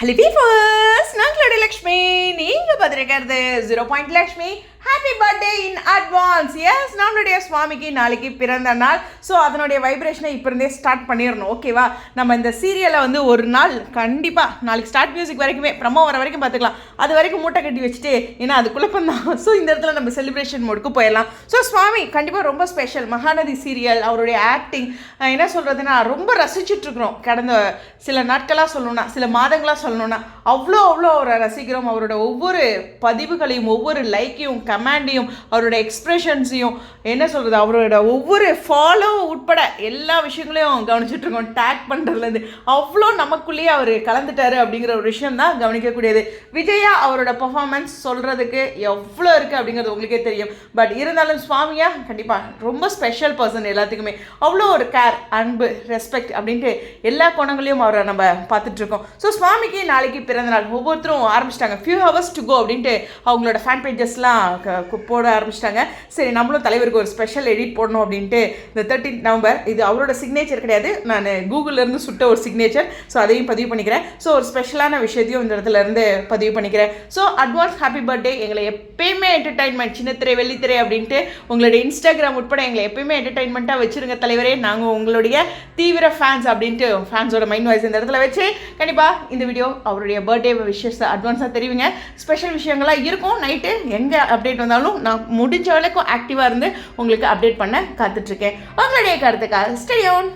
Hello பீஃபர்ஸ் நாங்களோட Lakshmi. நீங்கள் பார்த்துருக்கிறது zero point Lakshmi. Happy birthday in advance S நம்மளுடைய சுவாமிக்கு நாளைக்கு பிறந்த நாள். ஸோ அதனுடைய வைப்ரேஷனை இப்போ இருந்தே ஸ்டார்ட் பண்ணிடணும் ஓகேவா நம்ம இந்த சீரியலை வந்து ஒரு நாள் கண்டிப்பாக நாளைக்கு ஸ்டார்ட் மியூசிக் வரைக்குமே ப்ரமோ வர வரைக்கும் பார்த்துக்கலாம் அது வரைக்கும் மூட்டை கட்டி வச்சுட்டு ஏன்னா அது குழப்பம் தான். ஸோ இந்த இடத்துல நம்ம செலிப்ரேஷன் மோடுக்கு போயிடலாம் ஸோ சுவாமி கண்டிப்பாக ரொம்ப ஸ்பெஷல் மகாநதி சீரியல் அவருடைய ஆக்டிங் என்ன சொல்கிறதுனா ரொம்ப ரசிச்சுட்ருக்குறோம் கடந்த சில நாட்களாக சொல்லணும்னா சில மாதங்களாக சொல்லணும்னா அவ்வளோ அவ்வளோ அவரை ரசிக்கிறோம். அவரோட ஒவ்வொரு பதிவுகளையும் ஒவ்வொரு லைக்கையும் கமாண்டையும் அவரோட எக்ஸ்ப்ரெஷன்ஸையும் என்ன சொல்கிறது அவரோட ஒவ்வொரு ஃபாலோ உட்பட எல்லா விஷயங்களையும் கவனிச்சிட்ருக்கோம் டேக் பண்ணுறதுலேருந்து அவ்வளோ நமக்குள்ளேயே அவர் கலந்துட்டாரு அப்படிங்கிற ஒரு விஷயம் தான் கவனிக்கக்கூடியது. விஜயா அவரோட பர்ஃபார்மன்ஸ் சொல்கிறதுக்கு எவ்வளோ இருக்குது அப்படிங்கிறது உங்களுக்கே தெரியும். பட் இருந்தாலும் சுவாமியா கண்டிப்பாக ரொம்ப ஸ்பெஷல் பர்சன் எல்லாத்துக்குமே. அவ்வளோ ஒரு கேர் அன்பு ரெஸ்பெக்ட் அப்படின்ட்டு எல்லா கோணங்களையும் அவரை நம்ம பார்த்துட்ருக்கோம் ஸோ சுவாமிக்கு நாளைக்கு பிறந்த நாள் ஒவ்வொருத்தரும் ஆரம்பிச்சிட்டாங்க. ஃபியூ ஹவர்ஸ் டு கோ அப்படின்ட்டு அவங்களோட ஃபேன் பேஜஸ்லாம் போட ஆரம்பிச்சிட்டாங்க. சரி நம்மளும் தலைவருக்கு ஒரு ஸ்பெஷல் எடிட் போடணும் அப்படின்ட்டு இந்த தேர்ட்டீன் நவம்பர் இது அவரோட சிக்னேச்சர் கிடையாது. நான் கூகுள்லேருந்து சுட்ட ஒரு சிக்னேச்சர் ஸோ அதையும் பதிவு பண்ணிக்கிறேன். ஸோ ஒரு ஸ்பெஷலான விஷயத்தையும் இந்த இடத்துல இருந்து பதிவு பண்ணிக்கிறேன். ஸோ அட்வான்ஸ் ஹாப்பி பர்த்டே எங்களை எப்பயுமே என்டர்டைன்மெண்ட் சின்னத்திரை வெள்ளித்திரை அப்படின்ட்டு உங்களுடைய இன்ஸ்டாகிராம் உட்பட எங்களை எப்பயுமே என்டர்டைன்மெண்ட்டாக வச்சுருங்க தலைவரே. நாங்கள் உங்களுடைய தீவிர ஃபேன்ஸ் அப்படின்ட்டு ஃபேன்ஸோட மைண்ட் வாய்ஸ் இந்த இடத்துல வச்சு கண்டிப்பாக இந்த வீடியோ அவருடைய பர்த்டே விஷஸ் அட்வான்ஸாக தெரிவிங்க. ஸ்பெஷல் விஷயங்கள்லாம் இருக்கும். நைட்டு எங்கே அப்டேட் வந்தாலும் நான் முடிஞ்ச வரைக்கும் ஆக்டிவாக இருந்து உங்களுக்கு அப்டேட் பண்ண காத்துட்ருக்கேன் உங்களுடைய கருத்துக்காக ஸ்டேயோன்